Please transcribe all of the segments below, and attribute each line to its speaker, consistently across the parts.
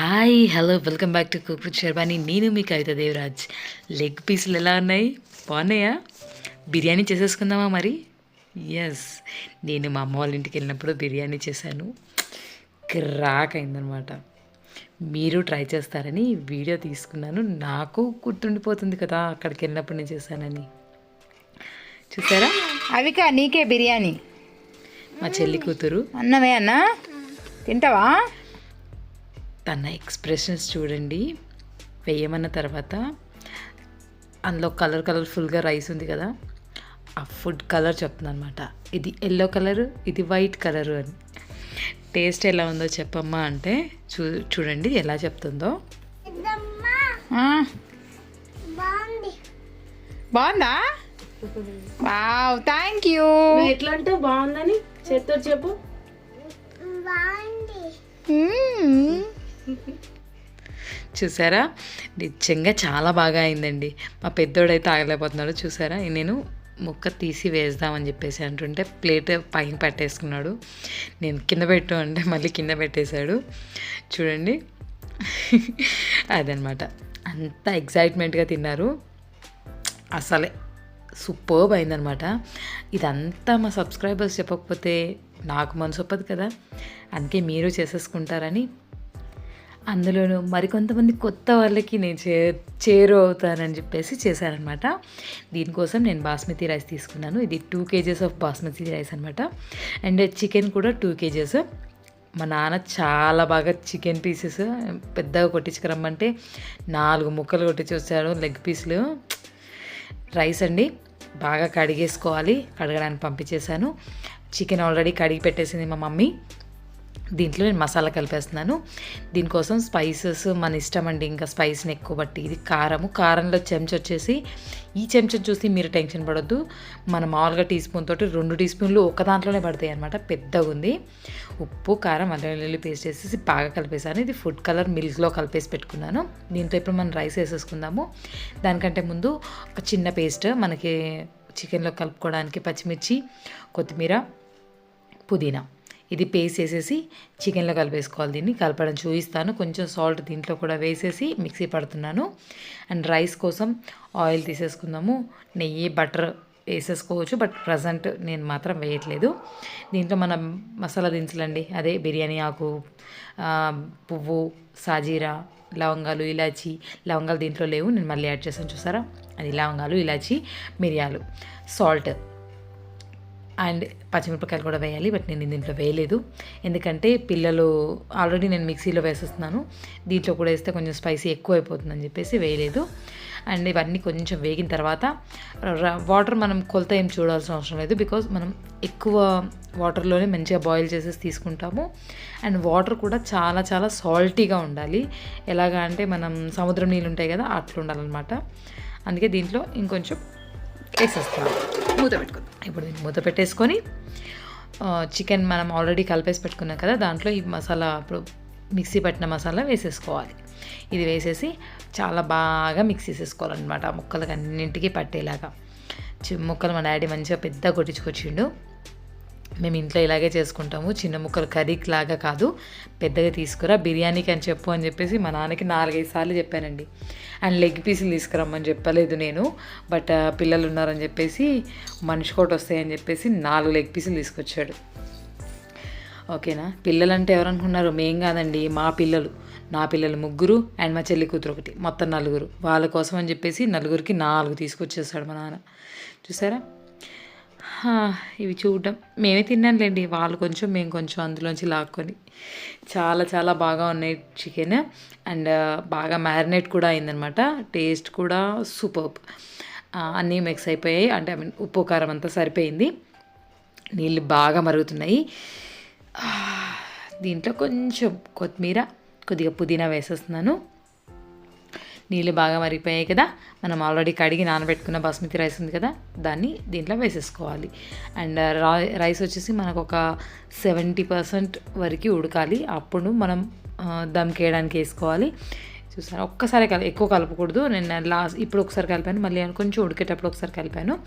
Speaker 1: Hi hello welcome back to cook with Sharbani నేను మీ కవిత Devaraj leg పీసులు ఎలా ఉన్నాయి బాగున్నాయా బిర్యానీ చేసేసుకుందామా మరి? ఎస్ నేను మా అమ్మ వాళ్ళ ఇంటికి వెళ్ళినప్పుడు బిర్యానీ చేశాను. క్రాక్ అయిందనమాట మీరు ట్రై చేస్తారని వీడియో తీసుకున్నాను. నాకు గుర్తుండిపోతుంది కదా అక్కడికి వెళ్ళినప్పుడు నేను చేశానని. చూసారా?
Speaker 2: అవిక నీకే బిర్యానీ.
Speaker 1: మా చెల్లి కూతురు.
Speaker 2: అన్నమే అన్న? తింటావా?
Speaker 1: తన ఎక్స్ప్రెషన్స్ చూడండి. వేయమన్న తర్వాత అందులో కలర్ కలర్ఫుల్గా రైస్ ఉంది కదా ఆ ఫుడ్ కలర్ చెప్తుంది అనమాట ఇది ఎల్లో కలర్ ఇది వైట్ కలర్ అని. టేస్ట్ ఎలా ఉందో చెప్పమ్మా అంటే చూ చూడండి ఎలా చెప్తుందో.
Speaker 2: బాగుందా. Wow thank you.
Speaker 3: ఎట్లా అంటే బాగుందని చేత్తో చెప్పు.
Speaker 1: చూసారా? నిజంగా చాలా బాగా అయిందండి. మా పెద్దోడైతే ఆగలేకపోతున్నాడు చూసారా? నేను ముక్క తీసి వేద్దామని చెప్పేసి అంటుంటే ప్లేట్ పైన పెట్టేసుకున్నాడు. నేను కింద పెట్టు అంటే మళ్ళీ కింద పెట్టేశాడు. చూడండి. అదనమాట. అంత ఎగ్జైట్మెంట్గా తిన్నారు. అసలే సూపర్బ్ అయిందనమాట. ఇదంతా మా సబ్స్క్రైబర్స్ చెప్పకపోతే నాకు మనసు ఒప్పదు కదా. అందుకే మీరు చేసేసుకుంటారని అందులోనూ మరికొంతమంది కొత్త వాళ్ళకి నేను చే చేరు అవుతానని చెప్పేసి చేశారనమాట. దీనికోసం నేను బాస్మతి రైస్ తీసుకున్నాను. ఇది two kgs of basmati rice అనమాట. అండ్ చికెన్ కూడా టూ కేజెస్. మా నాన్న చాలా బాగా చికెన్ పీసెస్ పెద్దగా కొట్టించుకురమ్మంటే నాలుగు ముక్కలు కొట్టించి వచ్చాడు లెగ్ పీసులు. రైస్ అండి బాగా కడిగేసుకోవాలి. కడగడానికి పంపించేశాను. చికెన్ ఆల్రెడీ కడిగి పెట్టేసింది మా మమ్మీ. దీంట్లో నేను మసాలా కలిపేస్తున్నాను. దీనికోసం స్పైసెస్ మన ఇష్టం అండి. ఇంకా స్పైస్ని ఎక్కువ బట్టి. ఇది కారము. కారంలో చెంచా వచ్చేసి ఈ చెంచా చూసి మీరు టెన్షన్ పడొద్దు. మన మామూలుగా టీ స్పూన్ తోటి రెండు టీ స్పూన్లు ఒక దాంట్లోనే పడతాయి అనమాట పెద్దగా ఉంది. ఉప్పు కారం అల్లం వెల్లుల్లి పేస్ట్ వేసేసి బాగా కలిపేసాను ఇది ఫుడ్ కలర్ మిల్క్లో కలిపేసి పెట్టుకున్నాను. దీంతో ఇప్పుడు మనం రైస్ వేసేసుకుందాము. దానికంటే ముందు ఒక చిన్న పేస్ట్ మనకి చికెన్లో కలుపుకోవడానికి పచ్చిమిర్చి కొత్తిమీర పుదీనా. ఇది పేస్ట్ వేసేసి చికెన్లో కలిపేసుకోవాలి దీన్ని. కలపడం చూపిస్తాను. కొంచెం సాల్ట్ దీంట్లో కూడా వేసేసి మిక్సీ పడుతున్నాను. అండ్ రైస్ కోసం ఆయిల్ తీసేసుకుందాము. నెయ్యి బటర్ వేసేసుకోవచ్చు బట్ ప్రజెంట్ నేను మాత్రం వేయట్లేదు. దీంట్లో మనం మసాలా దినుసులండి. అదే బిర్యానీ ఆకు పువ్వు సాజీరా లవంగాలు ఇలాచి. లవంగాలు దీంట్లో లేవు. నేను మళ్ళీ యాడ్ చేసాను చూసారా? అది లవంగాలు ఇలాచి మిరియాలు సాల్ట్ అండ్ పచ్చిమిరపకాయలు కూడా వేయాలి బట్ నేను దీంట్లో వేయలేదు. ఎందుకంటే పిల్లలు ఆల్రెడీ నేను మిక్సీలో వేసేస్తున్నాను. దీంట్లో కూడా వేస్తే కొంచెం స్పైసీ ఎక్కువ అయిపోతుందని చెప్పేసి వేయలేదు. అండ్ ఇవన్నీ కొంచెం వేగిన తర్వాత వాటర్ మనం కొలత ఏం చూడాల్సిన అవసరం లేదు బికాజ్ మనం ఎక్కువ వాటర్లోనే మంచిగా బాయిల్ చేసేసి తీసుకుంటాము. అండ్ వాటర్ కూడా చాలా చాలా సాల్టీగా ఉండాలి. ఎలాగా అంటే మనం సముద్రం నీళ్ళు ఉంటాయి కదా అట్లా ఉండాలన్నమాట. అందుకే దీంట్లో ఇంకొంచెం వేసేస్తున్నాం మూత పెట్టుకుందాం. ఇప్పుడు దీన్ని మూత పెట్టేసుకొని చికెన్ మనం ఆల్రెడీ కలిపేసి పెట్టుకున్నాం కదా దాంట్లో ఈ మసాలా ఇప్పుడు మిక్సీ పట్టిన మసాలా వేసేసుకోవాలి. ఇది వేసేసి చాలా బాగా మిక్స్ చేసేసుకోవాలన్నమాట ముక్కలకు ముక్కలకి అన్నింటికి పట్టేలాగా. ముక్కలు మా డాడీ మంచిగా పెద్ద కొట్టించుకొచ్చిండు. మేము ఇంట్లో ఇలాగే చేసుకుంటాము. చిన్న ముక్కలు కర్రీకి లాగా కాదు. పెద్దగా తీసుకురా బిర్యానీకి అని చెప్పు అని చెప్పేసి మా నాన్నకి నాలుగైదు సార్లు చెప్పానండి. అండ్ లెగ్ పీసులు తీసుకురమ్మని చెప్పలేదు నేను. బట్ పిల్లలు ఉన్నారని చెప్పేసి మనిషి కోటి వస్తాయని చెప్పేసి నాలుగు లెగ్ పీసులు తీసుకొచ్చాడు. ఓకేనా? పిల్లలంటే ఎవరనుకున్నారు? మేం కాదండి మా పిల్లలు. నా పిల్లలు ముగ్గురు అండ్ మా చెల్లి కూతురు ఒకటి. మొత్తం నలుగురు. వాళ్ళ కోసం అని చెప్పేసి నలుగురికి నాలుగు తీసుకొచ్చేసాడు మా నాన్న. చూసారా? ఇవి చూడడం. మేమే తిన్నానులేండి. వాళ్ళు కొంచెం మేము కొంచెం అందులోంచి లాక్కొని. చాలా చాలా బాగా ఉన్నాయి చికెన్. అండ్ బాగా మ్యారినేట్ కూడా అయిందనమాట. టేస్ట్ కూడా సూపర్. అన్నీ మిక్స్ అయిపోయాయి. అంటే ఐ మీన్ ఉప్పు కారం అంతా సరిపోయింది. నీళ్ళు బాగా మరుగుతున్నాయి. దీంట్లో కొంచెం కొత్తిమీర కొద్దిగా పుదీనా వేసేస్తున్నాను. నీళ్ళు బాగా మరిగిపోయాయి కదా. మనం ఆల్రెడీ కడిగి నానబెట్టుకున్న బాస్మతి రైస్ ఉంది కదా. దాన్ని దీంట్లో వేసేసుకోవాలి. అండ్ రైస్ వచ్చేసి మనకు ఒక సెవెంటీ పర్సెంట్ వరకు ఉడకాలి. అప్పుడు మనం దమ్కేయడానికి వేసుకోవాలి. చూసారా? ఒక్కసారి కల ఎక్కువ కలపకూడదు. నేను లాస్ట్ ఇప్పుడు ఒకసారి కలిపాను. మళ్ళీ కొంచెం ఉడికేటప్పుడు ఒకసారి కలిపాను.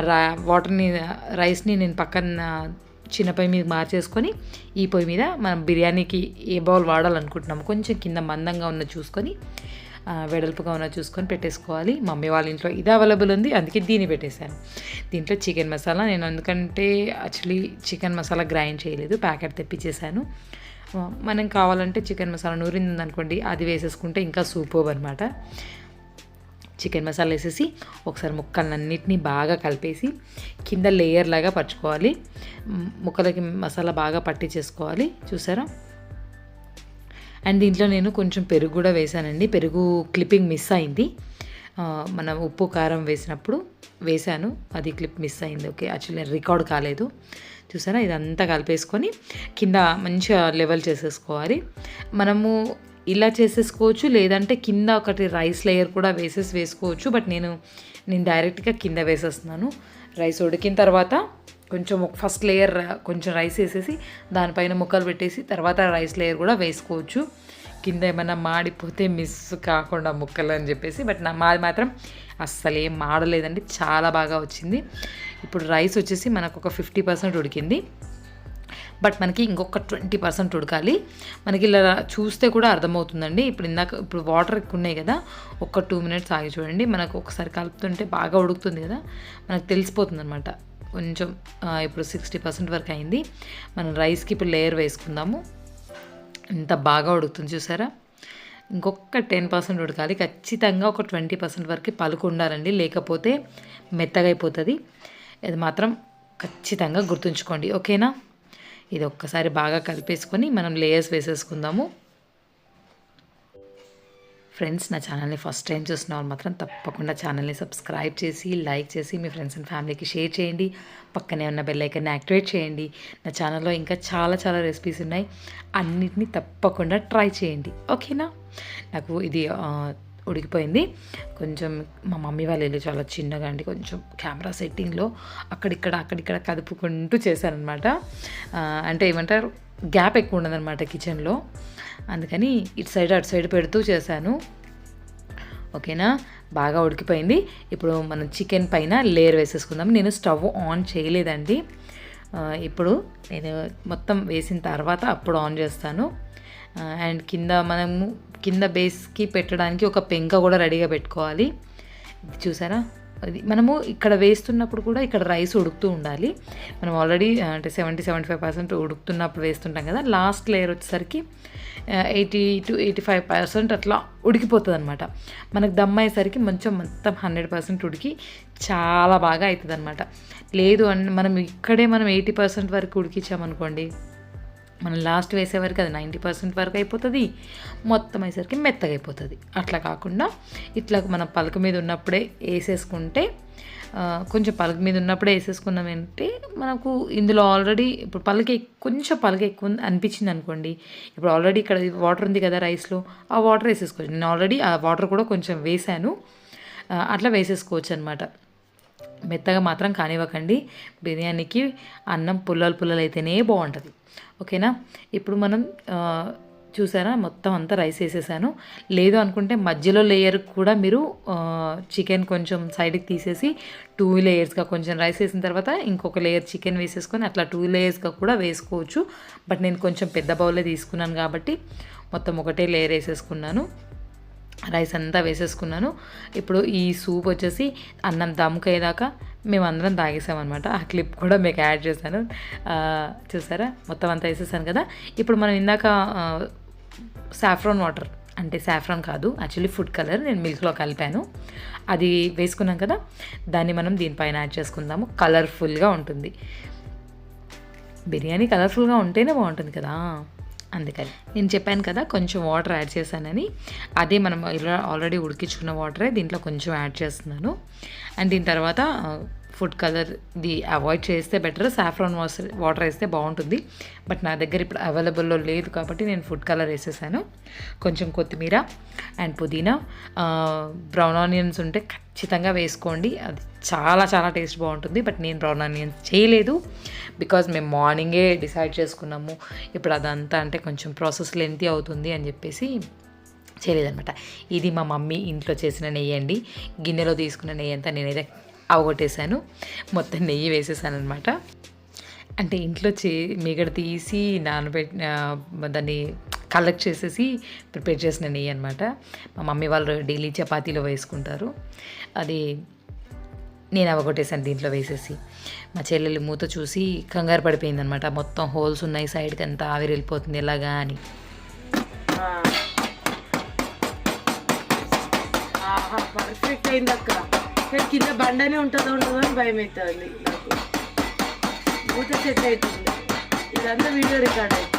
Speaker 1: రా వాటర్ని రైస్ని నేను పక్కన చిన్న పొయ్యి మీద మార్చేసుకొని ఈ పొయ్యి మీద మనం బిర్యానీకి ఏ బౌల్ వాడాలనుకుంటున్నాము కొంచెం కింద మందంగా ఉన్న చూసుకొని వెడల్పుగా ఉన్న చూసుకొని పెట్టేసుకోవాలి. మమ్మీ వాళ్ళ ఇంట్లో ఇది అవైలబుల్ ఉంది అందుకే దీన్ని పెట్టేశాను. దీంట్లో చికెన్ మసాలా నేను ఎందుకంటే యాక్చువల్లీ చికెన్ మసాలా గ్రైండ్ చేయలేదు ప్యాకెట్ తెప్పించేసాను మనం కావాలంటే చికెన్ మసాలా నూరింది అనుకోండి అది వేసేసుకుంటే ఇంకా సూపర్ అనమాట చికెన్ మసాలా వేసేసి ఒకసారి ముక్కలన్నిటినీ బాగా కలిపేసి కింద లేయర్ లాగా పరుచుకోవాలి. ముక్కలకి మసాలా బాగా పట్టించేసుకోవాలి. చూసారా? అండ్ దీంట్లో నేను కొంచెం పెరుగు కూడా వేసానండి పెరుగు క్లిప్పింగ్ మిస్ అయింది. మనం ఉప్పు కారం వేసినప్పుడు వేసాను అది క్లిప్ మిస్ అయింది. ఓకే యాక్చువల్లీ రికార్డ్ కాలేదు. చూసారా? ఇదంతా కలిపేసుకొని కింద మంచిగా లెవెల్ చేసేసుకోవాలి. మనము ఇలా చేసేసుకోవచ్చు లేదంటే కింద ఒకటి రైస్ లేయర్ కూడా వేసేసి వేసుకోవచ్చు బట్ నేను నేను డైరెక్ట్గా కింద వేసేస్తున్నాను. రైస్ ఉడికిన తర్వాత కొంచెం ఫస్ట్ లేయర్ కొంచెం రైస్ వేసేసి దానిపైన ముక్కలు పెట్టేసి తర్వాత రైస్ లేయర్ కూడా వేసుకోవచ్చు. కింద ఏమైనా మాడిపోతే మిస్ కాకుండా ముక్కలు అని చెప్పేసి బట్ నా మాది మాత్రం అస్సలు ఏం మాడలేదండి చాలా బాగా వచ్చింది. ఇప్పుడు రైస్ వచ్చేసి మనకు ఒక ఫిఫ్టీ పర్సెంట్ ఉడికింది. బట్ మనకి ఇంకొక ట్వంటీ పర్సెంట్ ఉడకాలి. మనకి ఇలా చూస్తే కూడా అర్థమవుతుందండి. ఇప్పుడు ఇందాక ఇప్పుడు వాటర్ ఎక్కువ ఉన్నాయి కదా ఒక టూ మినిట్స్ ఆగి చూడండి. మనకు ఒకసారి కలుపుతుంటే బాగా ఉడుకుతుంది కదా మనకు తెలిసిపోతుంది అనమాట కొంచెం ఇప్పుడు సిక్స్టీ పర్సెంట్ వరకు అయింది. మనం రైస్కి ఇప్పుడు లేయర్ వేసుకుందాము. ఎంత బాగా ఉడుకుతుంది చూసారా? ఇంకొక టెన్ పర్సెంట్ ఉడకాలి. ఖచ్చితంగా ఒక ట్వంటీ పర్సెంట్ వరకు పలుకు ఉండాలండి. లేకపోతే మెత్తగా అయిపోతుంది. ఇది మాత్రం ఖచ్చితంగా గుర్తుంచుకోండి. ఓకేనా? ఇది ఒక్కసారి బాగా కలిపేసుకొని మనం లేయర్స్ వేసేసుకుందాము. ఫ్రెండ్స్ నా ఛానల్ని ఫస్ట్ టైం చూసిన వాళ్ళు మాత్రం తప్పకుండా ఛానల్ని సబ్స్క్రైబ్ చేసి లైక్ చేసి మీ ఫ్రెండ్స్ అండ్ ఫ్యామిలీకి షేర్ చేయండి. పక్కనే ఉన్న బెల్ ఐకన్ని యాక్టివేట్ చేయండి. నా ఛానల్లో ఇంకా చాలా చాలా రెసిపీస్ ఉన్నాయి. అన్నిటినీ తప్పకుండా ట్రై చేయండి. ఓకేనా నాకు ఇది ఉడికిపోయింది. కొంచెం మా మమ్మీ వాళ్ళు వెళ్ళి చాలా చిన్నగా అండి. కొంచెం కెమెరా సెట్టింగ్లో అక్కడిక్కడ అక్కడిక్కడ కదుపుకుంటూ చేశారనమాట. అంటే ఏమంటారు? గ్యాప్ ఎక్కువ ఉండదన్నమాట కిచెన్లో. అందుకని ఇటు సైడ్ అటు సైడ్ పెడుతూ చేశాను. ఓకేనా? బాగా ఉడికిపోయింది. ఇప్పుడు మనం చికెన్ పైన లేయర్ వేసేసుకుందాం. నేను స్టవ్ ఆన్ చేయలేదండి. ఇప్పుడు నేను మొత్తం వేసిన తర్వాత అప్పుడు ఆన్ చేస్తాను. అండ్ కింద మనము కింద బేస్కి పెట్టడానికి ఒక పెంక కూడా రెడీగా పెట్టుకోవాలి. చూసారా? అది మనము ఇక్కడ వేస్తున్నప్పుడు కూడా ఇక్కడ రైస్ ఉడుకుతూ ఉండాలి. మనం ఆల్రెడీ అంటే సెవెంటీ సెవెంటీ ఫైవ్ పర్సెంట్ ఉడుకుతున్నప్పుడు వేస్తుంటాం కదా లాస్ట్ లేయర్ వచ్చేసరికి eighty two eighty five percent అట్లా ఉడికిపోతుంది అనమాట మనకు దమ్ అయ్యేసరికి మంచిగా మొత్తం హండ్రెడ్ పర్సెంట్ ఉడికి చాలా బాగా అవుతుంది అనమాట లేదు అని మనం ఇక్కడే మనం ఎయిటీ పర్సెంట్ వరకు ఉడికించామనుకోండి మనం లాస్ట్ వేసే వరకు అది నైంటీ పర్సెంట్ వరకు అయిపోతుంది. మొత్తం అయ్యేసరికి మెత్తగా అయిపోతుంది. అట్లా కాకుండా ఇట్లా మనం పలక మీద ఉన్నప్పుడే వేసేసుకుంటే కొంచెం పలక మీద ఉన్నప్పుడే వేసేసుకున్నామంటే మనకు ఇందులో ఆల్రెడీ ఇప్పుడు పలక కొంచెం పలక ఎక్కువ ఉంది అనిపించింది అనుకోండి. ఇప్పుడు ఆల్రెడీ ఇక్కడ వాటర్ ఉంది కదా రైస్లో ఆ వాటర్ వేసేసుకోవచ్చు. నేను ఆల్రెడీ ఆ వాటర్ కూడా కొంచెం వేసాను. అట్లా వేసేసుకోవచ్చు అనమాట మెత్తగా మాత్రం కానివ్వకండి. బిర్యానీకి అన్నం పుల్లలు పుల్లలు అయితేనే బాగుంటుంది. ఓకేనా? ఇప్పుడు మనం చూసారా? మొత్తం అంతా రైస్ వేసేసాను. లేదు అనుకుంటే మధ్యలో లేయర్ కూడా మీరు చికెన్ కొంచెం సైడ్కి తీసేసి టూ లేయర్స్గా కొంచెం రైస్ వేసిన తర్వాత ఇంకొక లేయర్ చికెన్ వేసేసుకొని అట్లా టూ లేయర్స్గా కూడా వేసుకోవచ్చు. బట్ నేను కొంచెం పెద్ద బౌలే తీసుకున్నాను కాబట్టి మొత్తం ఒకటే లేయర్ వేసేసుకున్నాను. రైస్ అంతా వేసేసుకున్నాను. ఇప్పుడు ఈ సూప్ వచ్చేసి అన్నం దమ్ముకయ్యేదాకా మేము అందరం తాగేసామన్నమాట. ఆ క్లిప్ కూడా మీకు యాడ్ చేశాను. చూసారా? మొత్తం అంతా వేసేసాను కదా. ఇప్పుడు మనం ఇందాక సాఫ్రాన్ వాటర్ అంటే సాఫ్రాన్ కాదు యాక్చువల్లీ ఫుడ్ కలర్ నేను మిల్క్లో కలిపాను. అది వేసుకున్నాం కదా దాన్ని మనం దీనిపైన యాడ్ చేసుకుందాము. కలర్ఫుల్గా ఉంటుంది. బిర్యానీ కలర్ఫుల్గా ఉంటేనే బాగుంటుంది కదా. అందుకని. నేను చెప్పాను కదా కొంచెం వాటర్ యాడ్ చేశానని. అదే మనం ఇలా ఆల్రెడీ ఉడికించుకున్న వాటరే దీంట్లో కొంచెం యాడ్ చేస్తున్నాను. అండ్ దీని తర్వాత ఫుడ్ కలర్ ది అవాయిడ్ చేస్తే బెటర్ సాఫ్రాన్ వాటర్ వాటర్ వేస్తే బాగుంటుంది. బట్ నా దగ్గర ఇప్పుడు అవైలబుల్లో లేదు కాబట్టి నేను ఫుడ్ కలర్ వేసేసాను. కొంచెం కొత్తిమీర అండ్ పుదీనా బ్రౌన్ ఆనియన్స్ ఉంటే ఖచ్చితంగా వేసుకోండి. అది చాలా చాలా టేస్ట్ బాగుంటుంది. బట్ నేను బ్రౌన్ ఆనియన్స్ చేయలేదు. బికాజ్ మేము మార్నింగే డిసైడ్ చేసుకున్నాము. ఇప్పుడు అదంతా అంటే కొంచెం ప్రాసెస్ లెంతీ అవుతుంది అని చెప్పేసి చేయలేదనమాట ఇది మా మమ్మీ ఇంట్లో చేసిన నెయ్యి అండి. గిన్నెలో తీసుకున్న నెయ్యి అంతా నేనైతే అవగొట్టేశాను. మొత్తం నెయ్యి వేసేసాను అనమాట అంటే ఇంట్లో చే మీగడ తీసి నానబెట్టిన దాన్ని కలెక్ట్ చేసేసి ప్రిపేర్ చేసిన నెయ్యి అనమాట మా మమ్మీ వాళ్ళు డైలీ చపాతీలో వేసుకుంటారు. అది నేను అవగొట్టేసాను దీంట్లో వేసేసి. మా చెల్లెలు మూత చూసి కంగారు పడిపోయింది అనమాట మొత్తం హోల్స్ ఉన్నాయి సైడ్కి అంతా ఆవిరి వెళ్ళిపోతుంది ఎలాగా అని.
Speaker 3: పర్ఫెక్ట్ అయింది కింద బండనే ఉంటుందో ఉండదో అని భయం అవుతుంది మూత సెట్ అవుతుంది ఇదంతా వీడియో రికార్డ్ అవుతుంది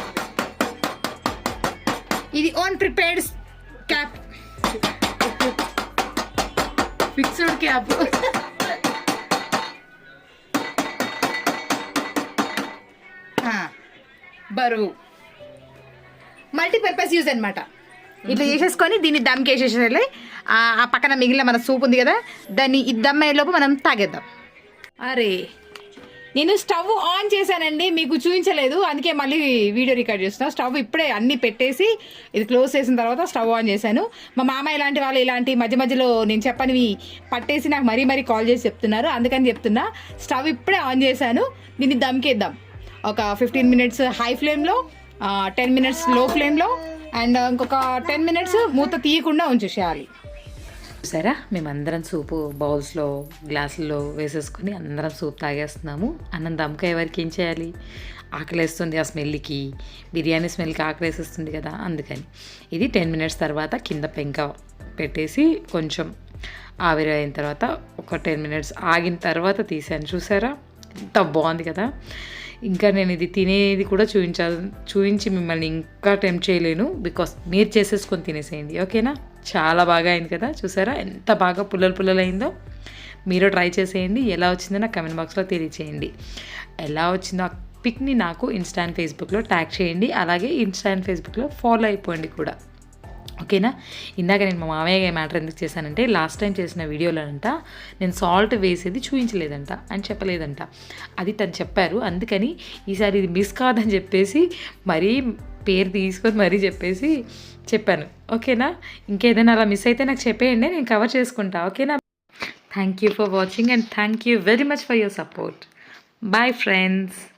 Speaker 2: ఇది own prepared cap
Speaker 3: fixed cap
Speaker 2: బరువు. మల్టీపర్పస్ యూజ్ అనమాట ఇట్లా చేసేసుకొని దీన్ని దమ్కి వేసేసేయాలి ఆ ఆ పక్కన మిగిలిన మన సూప్ ఉంది కదా దాన్ని ఈ దమ్ అయ్యేలోపు మనం తాగేద్దాం. అరే నేను స్టవ్ ఆన్ చేశానండి మీకు చూపించలేదు. అందుకే మళ్ళీ వీడియో రికార్డ్ చేస్తున్నా. స్టవ్ ఇప్పుడే అన్ని పెట్టేసి ఇది క్లోజ్ చేసిన తర్వాత స్టవ్ ఆన్ చేశాను. మా మామ ఇలాంటి వాళ్ళు ఇలాంటి మధ్య మధ్యలో నేను చెప్పనివి పట్టేసి నాకు మరీ మరీ కాల్ చేసి చెప్తున్నారు. అందుకని చెప్తున్నా స్టవ్ ఇప్పుడే ఆన్ చేశాను. దీన్ని దమ్కేద్దాం. ఒక ఫిఫ్టీన్ మినిట్స్ హై ఫ్లేమ్లో టెన్ మినిట్స్లో ఫ్లేమ్లో అండ్ ఇంకొక టెన్ మినిట్స్ మూత తీయకుండా ఉంచేసేయాలి.
Speaker 1: చూసారా మేమందరం సూపు బౌల్స్లో గ్లాసుల్లో వేసేసుకొని అందరం సూప్ తాగేస్తున్నాము. అన్నం దమ్కాయ వరకు ఏం చేయాలి? ఆకలేస్తుంది ఆ స్మెల్కి. బిర్యానీ స్మెల్కి ఆకలేసేస్తుంది కదా అందుకని. ఇది టెన్ మినిట్స్ తర్వాత కింద పెంక పెట్టేసి కొంచెం ఆవిరి అయిన తర్వాత ఒక టెన్ మినిట్స్ ఆగిన తర్వాత తీసాను. చూసారా? ఎంత బాగుంది కదా? ఇంకా నేను ఇది తినేది కూడా చూపించాలి చూపించి మిమ్మల్ని ఇంకా టెంప్ట్ చేయలేను. బికాస్ మీరు చేసేసుకొని తినేసేయండి. ఓకేనా? చాలా బాగా అయింది కదా చూసారా? ఎంత బాగా పుల్లలు పుల్లలు అయిందో మీరు ట్రై చేసేయండి ఎలా వచ్చిందో నాకు కమెంట్ బాక్స్లో తెలియచేయండి. ఎలా వచ్చిందో ఆ పిక్ని నాకు ఇన్స్టాంట్ ఫేస్బుక్లో ట్యాగ్ చేయండి అలాగే ఇన్స్టాంట్ ఫేస్బుక్లో ఫాలో అయిపోండి కూడా. ఓకేనా? ఇందాక నేను మా మామయ్య మ్యాటర్ ఎందుకు చేశానంటే లాస్ట్ టైం చేసిన వీడియోలోనంట నేను సాల్ట్ వేసేది చూపించలేదంట అని చెప్పలేదంట. అది తను చెప్పారు. అందుకని ఈసారి ఇది మిస్ కాదని చెప్పేసి మరీ పేరు తీసుకొని మరీ చెప్పేసి చెప్పాను. ఓకేనా? ఇంకేదైనా అలా మిస్ అయితే నాకు చెప్పేయండి నేను కవర్ చేసుకుంటా. ఓకేనా? Thank you for watching and thank you very much for your support bye friends